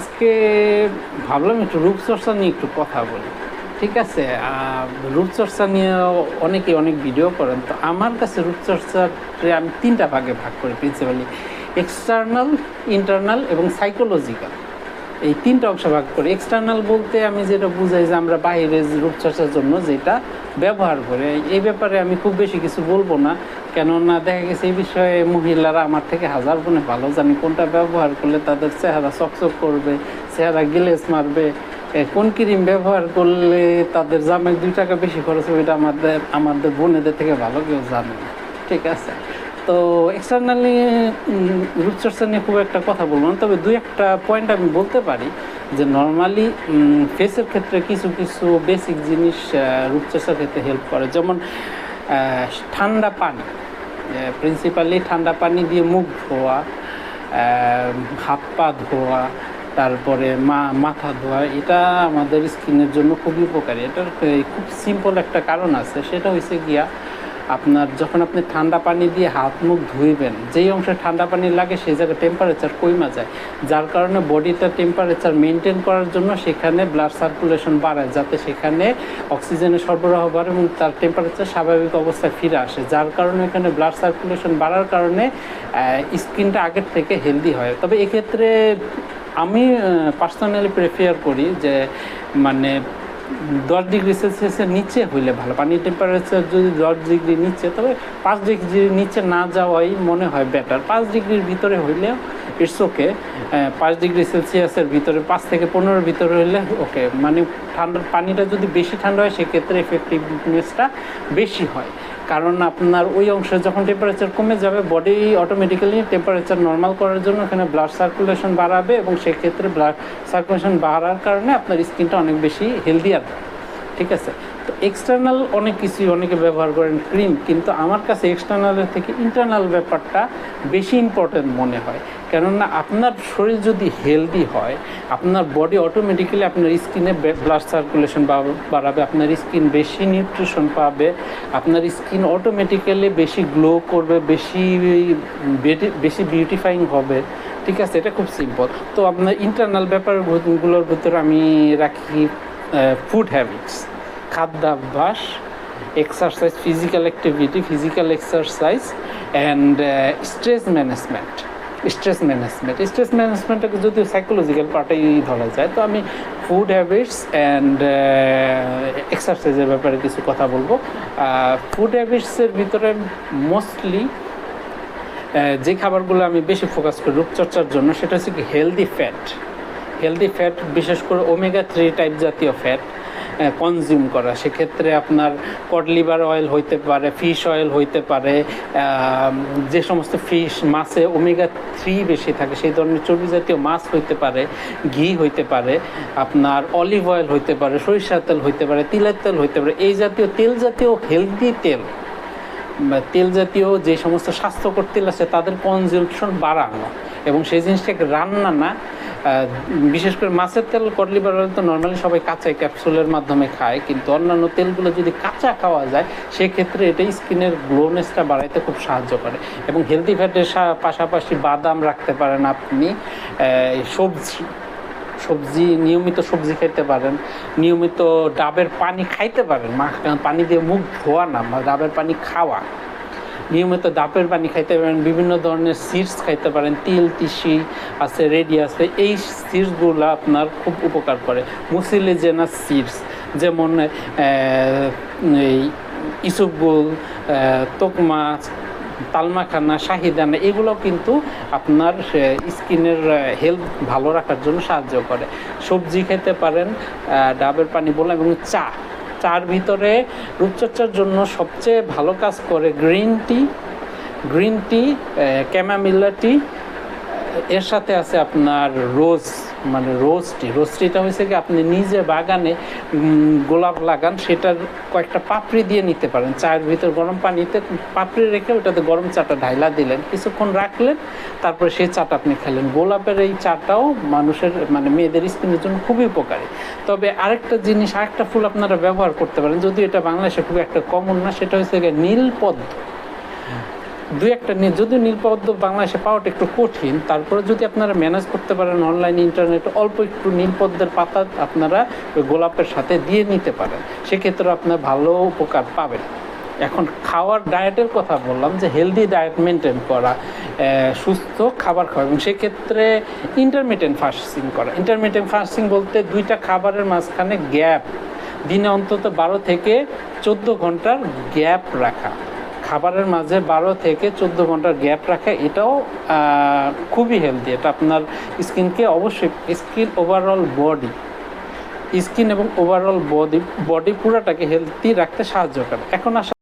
আজকে ভাবলাম একটু রূপচর্চা নিয়ে একটু কথা বলি। ঠিক আছে? রূপচর্চা নিয়ে অনেকে অনেক ভিডিও করেন। তো আমার কাছে রূপচর্চাকে আমি তিনটা ভাগে ভাগ করি প্রিন্সিপালি এক্সটার্নাল ইন্টারনাল এবং সাইকোলজিক্যাল এই তিনটা অংশ ভাগ করি। এক্সটার্নাল বলতে আমি যেটা বুঝাই যে আমরা বাইরের রূপচর্চার জন্য যেটা ব্যবহার করে। এই ব্যাপারে আমি খুব বেশি কিছু বলব না। কেননা দেখা গেছে এই বিষয়ে মহিলারা আমার থেকে হাজার গুণে ভালো জানি কোনটা ব্যবহার করলে তাদের চেহারা চকচক করবে, চেহারা গিলেস মারবে কোন ক্রিম ব্যবহার করলে তাদের জামে দুই টাকা বেশি খরচ হবে, এটা আমাদের আমাদের বোনেদের থেকে ভালো কেউ জানে না। ঠিক আছে? তো এক্সটার্নালি রূপচর্চা নিয়ে খুব একটা কথা বলব না, তবে দুই একটা পয়েন্ট আমি বলতে পারি যে নর্মালি ফেসের ক্ষেত্রে কিছু কিছু বেসিক জিনিস রূপচর্চার ক্ষেত্রে হেল্প করে। যেমন ঠান্ডা পানি প্রিন্সিপালি ঠান্ডা পানি দিয়ে মুখ ধোয়া হাত পা ধোয়া, তারপরে মা, মাথা ধোয়া, এটা আমাদের স্কিনের জন্য খুবই উপকারী। এটার খুব সিম্পল একটা কারণ আছে, সেটা হয়েছে গিয়া আপনার যখন আপনি ঠান্ডা পানি দিয়ে হাত মুখ ধুইবেন, যেই অংশে ঠান্ডা পানি লাগে সেই জায়গায় টেম্পারেচার কইমা যায়। যার কারণে বডিটা টেম্পারেচার মেনটেন করার জন্য সেখানে ব্লাড সার্কুলেশন বাড়ায়, যাতে সেখানে অক্সিজেনের সরবরাহ বাড়ে এবং তার টেম্পারেচার স্বাভাবিক অবস্থায় ফিরে আসে। যার কারণে এখানে ব্লাড সার্কুলেশন বাড়ার কারণে স্কিনটা আগের থেকে হেলদি হয়। তবে এক্ষেত্রে আমি পার্সোনালি প্রেফার করি যে মানে দশ ডিগ্রি সেলসিয়াসের নিচে হইলে ভালো। পানির টেম্পারেচার যদি দশ ডিগ্রি নিচে, তবে পাঁচ ডিগ্রির নিচে না যাওয়াই মনে হয় বেটার পাঁচ ডিগ্রির ভিতরে হইলেও ইটস ওকে পাঁচ ডিগ্রি সেলসিয়াসের ভিতরে, পাঁচ থেকে পনেরোর ভিতরে হইলে ওকে মানে ঠান্ডা, পানিটা যদি বেশি ঠান্ডা হয়, সেক্ষেত্রে এফেক্টিভনেসটা বেশি হয়। কারণ আপনার ওই অংশে যখন টেম্পারেচার কমে যাবে বডি অটোমেটিক্যালি টেম্পারেচার নর্মাল করার জন্য ওখানে ব্লাড সার্কুলেশন বাড়াবে এবং সেক্ষেত্রে ব্লাড সার্কুলেশন বাড়ার কারণে আপনার স্কিনটা অনেক বেশি হেলদিয়ার ঠিক আছে? তো এক্সটার্নাল অনেক কিছুই অনেকে ব্যবহার করেন ক্রিম কিন্তু আমার কাছে এক্সটার্নালের থেকে ইন্টারনাল ব্যাপারটা বেশি ইম্পর্টেন্ট মনে হয়। কেননা আপনার শরীর যদি হেলদি হয়, আপনার বডি অটোমেটিক্যালি আপনার স্কিনে ব্লাড সার্কুলেশন বাড়াবে, আপনার স্কিন বেশি নিউট্রিশন পাবে, আপনার স্কিন অটোমেটিক্যালি বেশি গ্লো করবে, বেশি বেশি বিউটিফাইং হবে। ঠিক আছে? এটা খুব সিম্পল তো আপনার ইন্টারনাল ব্যাপারগুলোর ভিতরে আমি রাখি ফুড হ্যাবিটস খাদ্যাভ্যাস exercise physical activity physical exercise and stress management stress management stress ম্যানেজমেন্টটাকে যদি সাইকোলজিক্যাল পার্টেই ধরা যায়, তো আমি ফুড হ্যাবিটস অ্যান্ড এক্সারসাইজের ব্যাপারে কিছু কথা বলব। ফুড হ্যাবিটসের ভিতরে মোস্টলি যে খাবারগুলো আমি বেশি ফোকাস করি রূপচর্চার জন্য, সেটা হচ্ছে কি হেলদি ফ্যাট হেলদি ফ্যাট বিশেষ করে ওমেগা থ্রি টাইপ জাতীয় ফ্যাট কনজিউম করা। সেক্ষেত্রে আপনার কড লিভার অয়েল হইতে পারে ফিশ অয়েল হইতে পারে যে সমস্ত ফিশ মাছে ওমেগা থ্রি বেশি থাকে, সেই ধরনের চর্বি জাতীয় মাছ হইতে পারে, ঘি হইতে পারে, আপনার অলিভ অয়েল হইতে পারে, সরিষার তেল হইতে পারে, তিলের তেল হইতে পারে, এই জাতীয় তেল জাতীয় হেলদি তেল তেল জাতীয় যে সমস্ত স্বাস্থ্যকর তেল আছে, তাদের কনজিউমশন বাড়ানো। এবং সেই জিনিসটাকে রান্না না বিশেষ করে মাছের তেল কটলিভার অয়েল তো নর্মালি সবাই কাঁচাই ক্যাপসুলের মাধ্যমে খায়, কিন্তু অন্যান্য তেলগুলো যদি কাঁচা খাওয়া যায়, সেক্ষেত্রে এটা স্কিনের গ্লোনেসটা বাড়াইতে খুব সাহায্য করে। এবং হেলদি ফ্যাটের পাশাপাশি বাদাম রাখতে পারেন আপনি সবজি সবজি, নিয়মিত সবজি খাইতে পারেন, নিয়মিত ডাবের পানি খাইতে পারেন পানি দিয়ে মুখ ধোয়া না ডাবের পানি খাওয়া। নিয়মিত ডাবের পানি খাইতে পারেন, বিভিন্ন ধরনের সিডস খাইতে পারেন, তিল, তিসি আছে, রেডি আছে, এই সিডসগুলো আপনার খুব উপকার করে। মুসিলিজেনাস সিডস যেমন এই ইসুপগুল তোকমা, তালমাখানা, শাহিদানা, এগুলো কিন্তু আপনার স্কিনের হেলথ ভালো রাখার জন্য সাহায্য করে। সবজি খেতে পারেন ডাবের পানি বললাম, এবং চা। চার ভিতরে রূপচর্চার জন্য সবচেয়ে ভালো কাজ করে গ্রিন টি গ্রিন টি ক্যামামিল্লা টি। এর সাথে আছে আপনার রোজ মানে রোজ টি রোজ টিটা হয়েছে কি, আপনি নিজে বাগানে গোলাপ লাগান, সেটার কয়েকটা পাপড়ি দিয়ে নিতে পারেন। চায়ের ভিতর গরম পানিতে পাপড়ি রেখে ওটাতে গরম চাটা ঢাইলা দিলেন। কিছুক্ষণ রাখলেন, তারপরে সেই চাটা আপনি খেলেন। গোলাপের এই চাটাও মানুষের মানে মেয়েদের স্কিনের জন্য খুবই উপকারী। তবে আরেকটা জিনিস, আরেকটা ফুল আপনারা ব্যবহার করতে পারেন। যদিও এটা বাংলাদেশে খুব একটা কমন না, সেটা হচ্ছে গিয়ে নীলপদ্ম দুই একটা নিয়ে যদিও নীলপদ্ম বাংলাদেশে পাওয়াটা একটু কঠিন, তারপরে যদি আপনারা ম্যানেজ করতে পারেন অনলাইন ইন্টারনেট অল্প একটু নীলপদ্মের পাতা আপনারা ওই গোলাপের সাথে দিয়ে নিতে পারেন। সেক্ষেত্রে আপনার ভালো উপকার পাবেন। এখন খাওয়ার ডায়েটের কথা বললাম যে হেলদি ডায়েট মেনটেন করা সুস্থ খাবার খাওয়া, এবং সেক্ষেত্রে ইন্টারমিডিয়েন্ট ফাস্টিং করা। ইন্টারমিডিয়েন্ট ফাস্টিং বলতে দুইটা খাবারের মাঝখানে গ্যাপ দিনে অন্তত বারো থেকে চোদ্দ ঘণ্টার গ্যাপ রাখা। খাবারের মাঝে বারো থেকে চোদ্দ ঘণ্টার গ্যাপ রাখা, এটাও খুবই হেলদি এটা আপনার স্কিনকে অবশ্যই, স্কিন ওভারঅল বডি স্কিন এবং ওভারঅল বডি বডি পুরাটাকে হেলদি রাখতে সাহায্য করে। এখন আসা